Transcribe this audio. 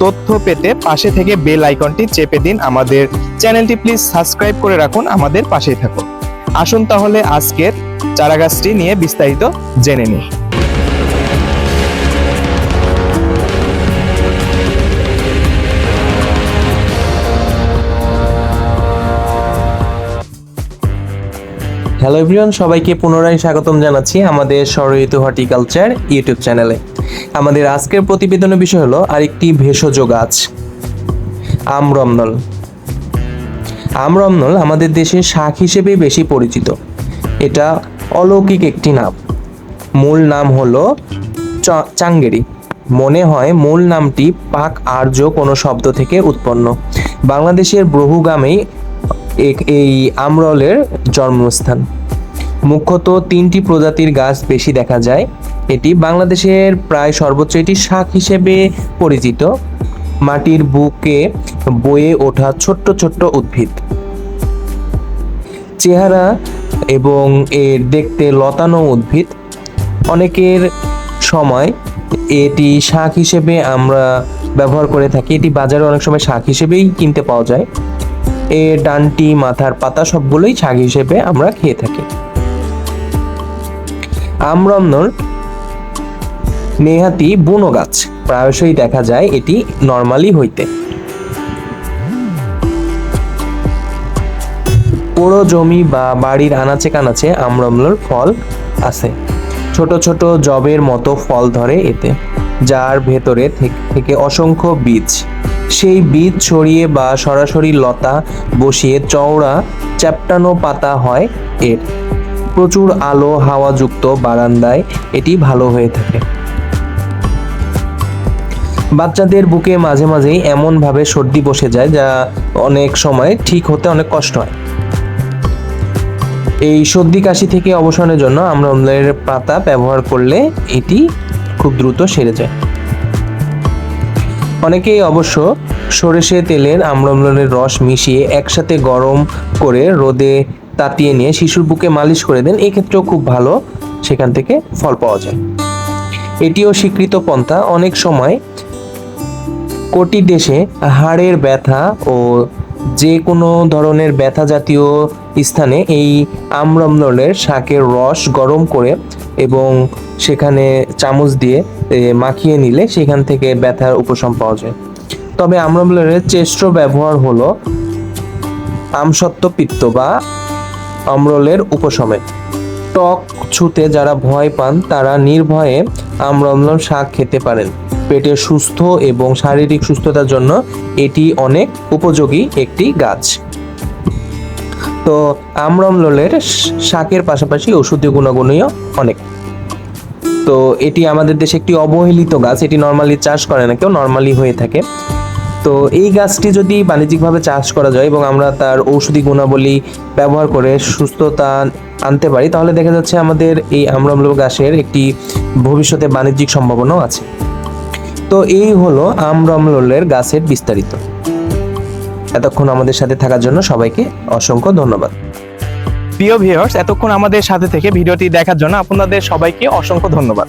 তথ্য পেতে পাশে থেকে বেল আইকনটি চেপে দিন আমাদের চ্যানেলটি। প্লিজ সাবস্ক্রাইব করে রাখুন আমাদের পাশেই থাকুন। আসুন তাহলে আজকের চারাগাছটি নিয়ে বিস্তারিত জেনে নিই। হ্যালো এভরিওয়ান সবাইকে পুনরায় স্বাগতম জানাচ্ছি আমাদের সরহিত হর্টিকালচার ইউটিউব চ্যানেলে। আমাদের আজকের প্রতিবেদনের বিষয় হলো আরেকটি ভেষজ গাছ আমরমনল আমরমনল আমাদের দেশে শাক হিসেবে বেশি পরিচিত। এটা অলৌকিক একটি নাম। মূল নাম হলো চাঙ্গেরি। মনে হয় মূল নামটি পাক আর্য কোনো শব্দ থেকে উৎপন্ন। বাংলাদেশের বহুগামেই এক- এই আমরলের জন্মস্থান। মুখ্যত তিনটি প্রজাতির গাছ বেশি দেখা যায়। এটি বাংলাদেশের প্রায় সর্বোচ্চ এটি শাক হিসেবে পরিচিত। মাটির বুকে বয়ে ওঠা ছোট্ট ছোট্ট উদ্ভিদ। চেহারা এবং এর দেখতে লতানো উদ্ভিদ। অনেকের সময় এটি শাক হিসেবে আমরা ব্যবহার করে থাকি। এটি বাজারে অনেক সময় শাক হিসেবেই কিনতে পাওয়া যায়। এর ডানটি মাথার পাতা সবগুলোই শাক হিসেবে আমরা খেয়ে থাকি। আমরমনর নেহাতি, বুনো গাছ। প্রায়শই দেখা যায় এটি নর্মালি হইতে। পুরো জমি বা বাড়ির আনাচে কানাচে আমরমলর ফল আছে। ছোট ছোট জবের মতো ফল ধরে এতে, যার ভেতরে থেকে অসংখ্য বীজ সেই বীজ ছড়িয়ে বা সরাসরি লতা বসিয়ে চওড়া চ্যাপটানো পাতা হয় এর। প্রচুর আলো হাওয়াযুক্ত বারান্দায় এটি ভালো হয়ে থাকে। বাচ্চাদের বুকে মাঝে মাঝেই এমনভাবে সর্দি বসে যায় যা অনেক সময় ঠিক হতে অনেক কষ্ট হয়। এই সর্দি কাশি থেকে অবসানের জন্য আমরা অম্লের পাতা ব্যবহার করলে এটি খুব দ্রুত সেরে যায়। অনেকেই অবশ্য সরেষে তেলের আম্রমলের রস মিশিয়ে একসাথে গরম করে রোদে তাতিয়ে নিয়ে শিশুর বুকে মালিশ করে দেন, এক্ষেত্রেও খুব ভালো। সেখান থেকে ফল পাওয়া যায়। এটিও স্বীকৃত পন্থা। অনেক সময় কোটি দেশে হাড়ের ব্যথা ও যে কোনো ধরনের ব্যথা জাতীয় স্থানে এই আমরমলের শাকের রস গরম করে এবং সেখানে চামচ দিয়ে মাখিয়ে নিলে সেখান থেকে ব্যথার উপশম পাওয়া যায়। তবে আমরমলের চেষ্ট ব্যবহার হলো আমসত্ব পিত্ত বা অম্রলের উপশমে। টক ছুতে যারা ভয় পান, তারা নির্ভয়ে আমরমল শাক খেতে পারেন। পেটের সুস্থ এবং শারীরিক সুস্থতার জন্য এটি অনেক উপযোগী একটি গাছ। তো আমরমলের শাকের পাশাপাশি ওষুধীয় গুণাগুণীয় অনেক। তো এটি আমাদের দেশে একটি অবহেলিত গাছ, এটি নর্মালি চাষ করে না, কেউ নর্মালি হয়ে থাকে। তো এই গাছটি যদি বাণিজ্যিকভাবে চাষ করা যায় এবং আমরা তার ঔষধি গুণাবলী ব্যবহার করে সুস্থতা আনতে পারি, তাহলে দেখা যাচ্ছে আমাদের এই আমরমল গাছের একটি ভবিষ্যতে বাণিজ্যিক সম্ভাবনাও আছে। তো এই হলো আমরমলের গাছের বিস্তারিত। এতক্ষণ আমাদের সাথে থাকার জন্য সবাইকে অসংখ্য ধন্যবাদ। প্রিয় ভিউয়ার্স এতক্ষণ আমাদের সাথে থেকে ভিডিওটি দেখার জন্য আপনাদের সবাইকে অসংখ্য ধন্যবাদ।